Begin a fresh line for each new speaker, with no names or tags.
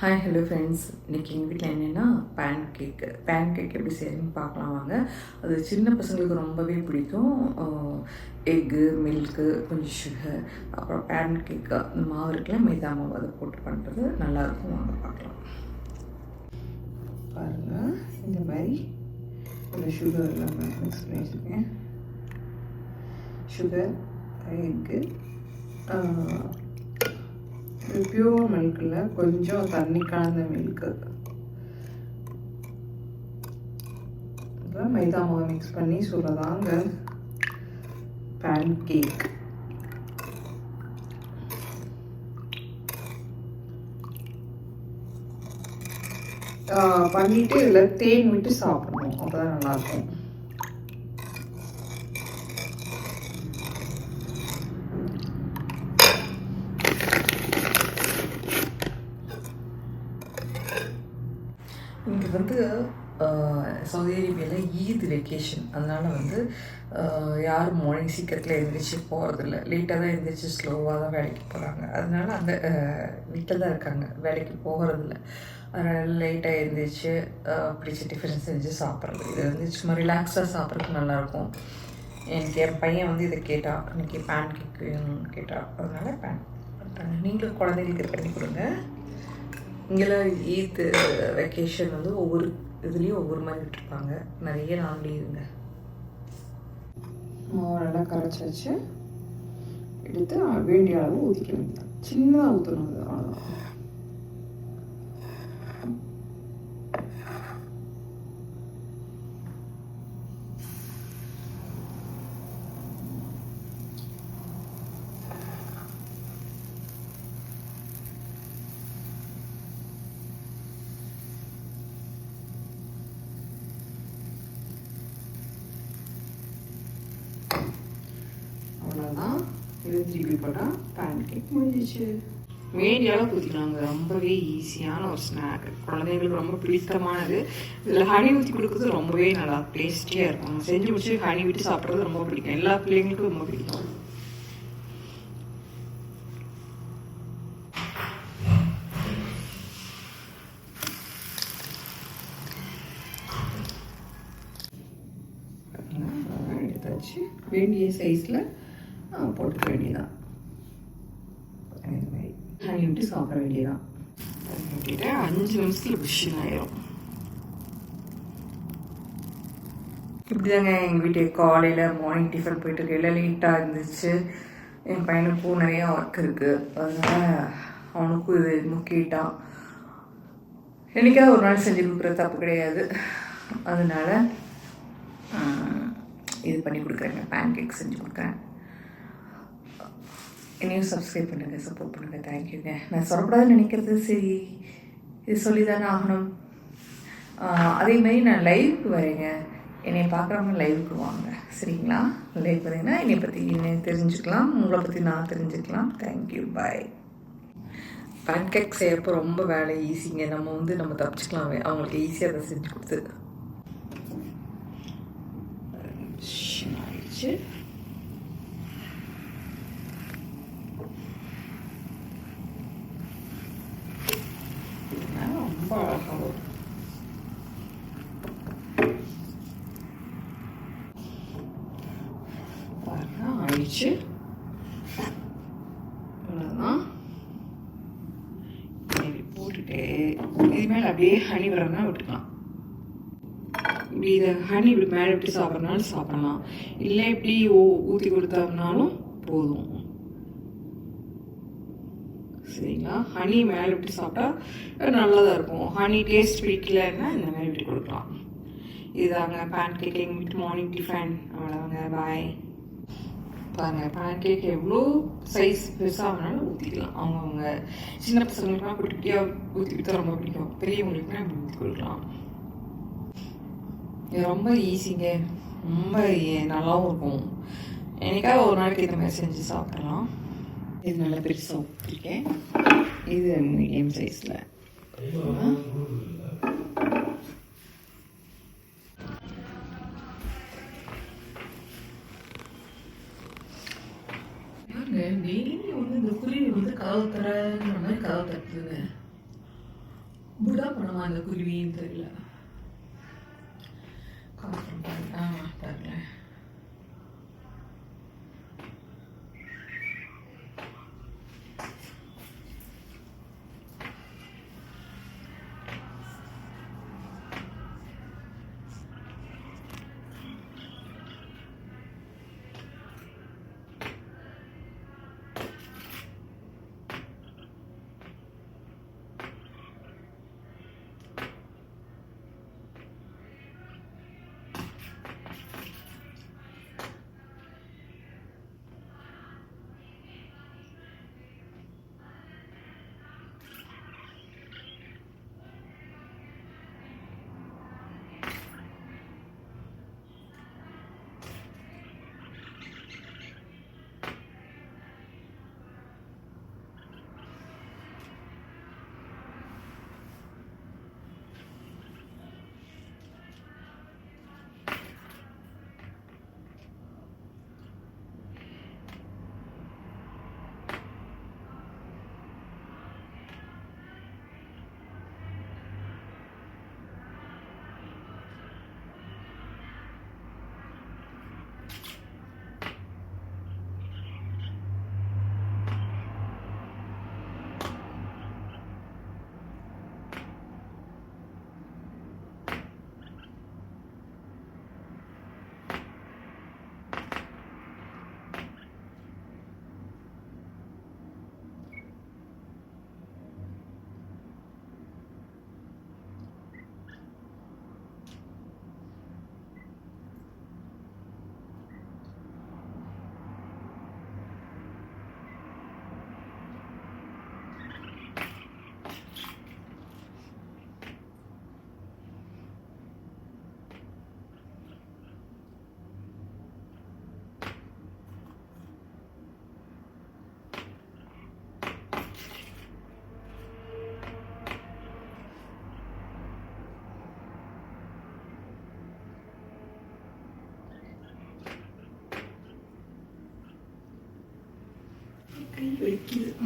Hi hello friends இன்றைக்கி எங்கள் வீட்டில் என்னென்னா பேன் கேக்கு பேன் கேக் எப்படி செய்யணும்னு பார்க்கலாம் வாங்க. அது சின்ன பசங்களுக்கு ரொம்பவே பிடிக்கும். எக்கு மில்க்கு கொஞ்சம் சுகர் அப்புறம் பேன் கேக்கு அந்த மாவு இருக்குல்ல மைதா மாவு அதை போட்டு பண்ணுறது நல்லாயிருக்கும் வாங்க பார்க்கலாம். பாருங்கள் இந்த மாதிரி. கொஞ்சம் சுகர் எல்லாம் மிக்ஸ் பண்ணி வச்சுருக்கேன் சுகர் எக்கு பியூர் மில்கில் கொஞ்சம் தண்ணி கலந்த மில்க்கு மைதா மாவு மிக்ஸ் பண்ணி சுடுறதாங்க பேன் கேக் பண்ணிட்டு இதில் தேன் விட்டு சாப்பிடணும். அதுதான் நல்லாயிருக்கும் இது வந்து சவுதி அரேபியாவில் ஈத் வெக்கேஷன் அதனால் வந்து யாரும் மார்னிங் சீக்கிரத்தில் எழுந்திரிச்சு போகிறதில்ல லேட்டாக தான் எழுந்திரிச்சு ஸ்லோவாக தான் வேலைக்கு போகிறாங்க அதனால அந்த வீட்டில் தான் இருக்காங்க. வேலைக்கு போகிறதில்ல அதனால் லேட்டாக எழுந்திரிச்சு பிடிச்ச டிஃபன் செஞ்சு சாப்பிட்றது. இது வந்து சும்மா ரிலாக்ஸாக சாப்பிட்றதுக்கு நல்லாயிருக்கும். எனக்கு என் பையன் வந்து இதை கேட்டான் இன்றைக்கி பேன் கேக் வேணும்னு கேட்டான் அதனால் பேன் பண்ணுறாங்க நீங்களும் குழந்தைங்களுக்கு இது பண்ணி கொடுங்க. இங்கெல்லாம் ஈத் வெக்கேஷன் வந்து ஒவ்வொரு இதுலேயும் ஒவ்வொரு மாதிரி விட்டுருப்பாங்க. நிறைய நாள் இருங்க மாவு நல்லா கரைச்சி வச்சு எடுத்து வேண்டிய அளவு ஊற்றிக்க வேண்டியதான் சின்னதாக ஊற்றணும் அது அவ்வளோதான் இது திருப்பி போட்டால் பேன் கேக் முடிஞ்சிச்சு. வேண்டிய அளவு ஊற்றிக்கலாங்க ரொம்பவே ஈஸியான ஒரு ஸ்நாக் குழந்தைங்களுக்கு ரொம்ப பிடித்தமானது. இதில் ஹனி ஊற்றி கொடுக்குறது ரொம்பவே நல்லா டேஸ்டியாக இருக்கும். செஞ்சு முடிச்சு ஹனி விட்டு சாப்பிட்றது ரொம்ப பிடிக்கும். எல்லா பிள்ளைங்களுக்கும் ரொம்ப பிடிக்கும். வேண்டிய சைஸில் போட்டுக்க வேண்டியதான் இந்த மாதிரி ஹனி விட்டு சாப்பிட வேண்டியதான் அஞ்சு நிமிஷத்தில் புஷ்ஷன் ஆயிரும் இப்படிதாங்க எங்கள் வீட்டுக்கு காலையில் மார்னிங் டிஃபன் போயிட்டு இருக்கையில் லேட்டாக இருந்துச்சு என் பையனுக்கும் நிறையா ஒர்க் இருக்குது அதனால் அவனுக்கும் இது முக்கிட்டான் என்னைக்காவது ஒரு நாள் செஞ்சு கொடுக்குறது தப்பு கிடையாது அதனால் இது பண்ணி கொடுக்குறேங்க பேன் கேக் செஞ்சு கொடுக்குறேன் என்னையும் சப்ஸ்கிரைப் பண்ணுங்கள் சப்போர்ட் பண்ணுங்கள் தேங்க்யூங்க நான் சொல்லக்கூடாதுன்னு நினைக்கிறது சரி. இது சொல்லி தானே ஆகணும் அதேமாதிரி நான் லைவுக்கு வரேங்க. என்னை பார்க்குறவங்க லைவுக்கு வாங்க. சரிங்களா? லைவ் பார்த்தீங்கன்னா என்னை பற்றி என்ன தெரிஞ்சுக்கலாம் உங்களை பற்றி நான் தெரிஞ்சுக்கலாம். தேங்க்யூ பாய் பேன்கேக் செய்யப்போ ரொம்ப வேலை ஈஸிங்க நம்ம வந்து நம்ம தப்பிச்சுக்கலாமே. அவங்களுக்கு ஈஸியாக அதை செஞ்சு கொடுத்து ஆயிடுச்சு ரொம்ப அழகாக வரும் பாருங்க ஆயிடுச்சு அவ்வளோதான் போட்டுட்டு இது மேலே அப்படியே ஹனி வரனா விட்டுக்கலாம். இப்படி இதை ஹனி இப்படி மேலே விட்டு சாப்பிட்றனாலும் சாப்பிடலாம். இல்லை இப்படி ஊற்றி கொடுத்தோம்னாலும் போதும். சரிங்களா? ஹனி மேலே விட்டு சாப்பிட்டா நல்லதாக இருக்கும். ஹனி டேஸ்ட் பிடிக்கலன்னா இந்த மாதிரி விட்டு கொடுக்கலாம். இதுதாங்க பேன் கேக்கிங் எங்கள் வீட்டு மார்னிங் டிஃபன் அவ்வளோதாங்க பாய் பாருங்க பேன் கேக் எவ்வளோ சைஸ் பெருசாக வேணாலும் ஊற்றிக்கலாம் அவங்கவுங்க சின்ன பசங்களுக்குலாம் குட்டி குட்டியாக ஊற்றி கொடுத்தா ரொம்ப பிடிக்கும். பெரியவங்களுக்குலாம் இப்படி ஊற்றி கொடுக்கலாம். இது ரொம்ப ஈஸிங்க ரொம்ப நல்லாவும் இருக்கும். என்னைக்காவது ஒரு நாளைக்கு இந்த மாதிரி செஞ்சு சாப்பிடலாம். இது நல்லா பெருசாக ஊற்றிருக்கேன் இது மீடியம் சைஸில் டெய்லி வந்து இந்த குருவி வந்து கதவு தரங்கிற மாதிரி கதவு தட்டுதுங்க புடா அந்த குருவின்னு தெரியல. ഒരിക്കലും